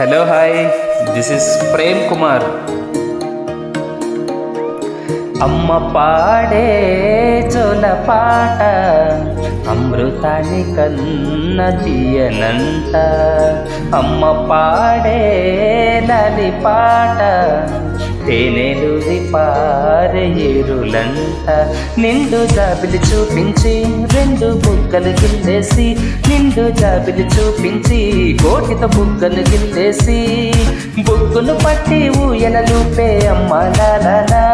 Hello hi this is Prem Kumar అమ్మ పాడే చోల పాట అమృతాన్ని కన్న తీయనంట. అమ్మ పాడే లాలి పాట తేనెలుది పారేరులంట నిండు జాబిలి చూపించి రెండు బుగ్గలు గిల్లేసి నిండు జాబిలి చూపించి కోటితో బుగ్గలు గిల్లేసి బుగ్గులు పట్టి ఊయలలుపే అమ్మ నాలనా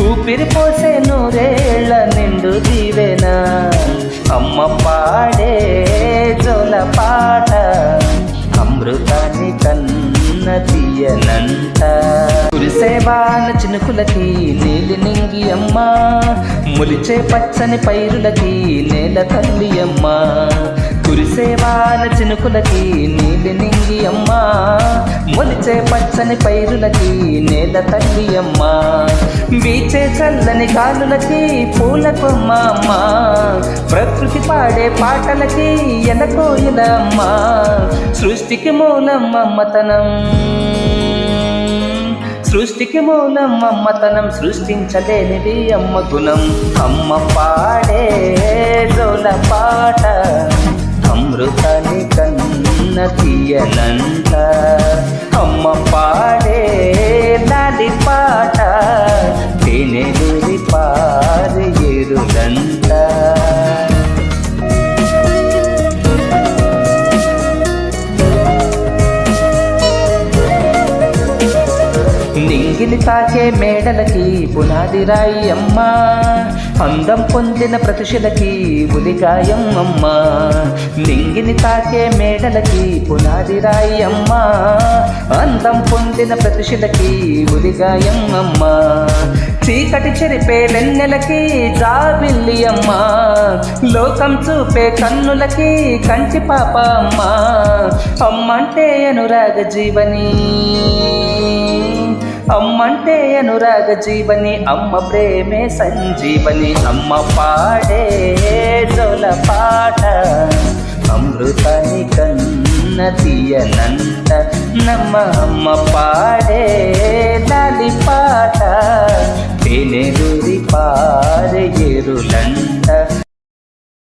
ఊపిరి పోసే నూరేళ్ళ నిండు దీవెనా. అమ్మ పాడే జోల పాట అమృతాన్ని కన్న తీయనంట కురిసేవాన చినుకులకి నీలి నింగి అమ్మ. ములిచే పచ్చని పైరులకి నేల తల్లి అమ్మ. కురిసేవాన చినుకులకి నీలి నింగి అమ్మ. మొలిచే పచ్చని పైరులకి నేల తల్లి అమ్మ. చల్లని గాలులకి పూల కొమ్మ ప్రకృతి పాడే పాటలకి ఎలకోయిల సృష్టికి మూలం మమ్మతనం సృష్టికి మూలం అమ్మతనం సృష్టించలేనిది అమ్మ గుణం. అమ్మ పాడే జోల పాట అమృతని కన్న తీయనంట. అమ్మ పాడే నింగిలి తాకే మేడలకి పునాది రాయి అమ్మ అందం పొందిన ప్రతిశలకి ఉలిగాయం అమ్మ నింగిని తాకే మేడలకి పునాది రాయి అమ్మ అందం పొందిన ప్రతిశలకి ఉలిగాయం అమ్మ చీకటి చెరిపే వెన్నెలకి జాబిల్లి అమ్మ లోకం చూపే కన్నులకి కంటి పాప అమ్మ అమ్మంటే అనురాగ జీవని. అమ్మంటే అనురాగ జీవని అమ్మ ప్రేమే సంజీవని అమ్మ పాడే జోల పాట. అమృతని కన్న తీయనంత నమ్మ అమ్మ పాడే లాలి పాట.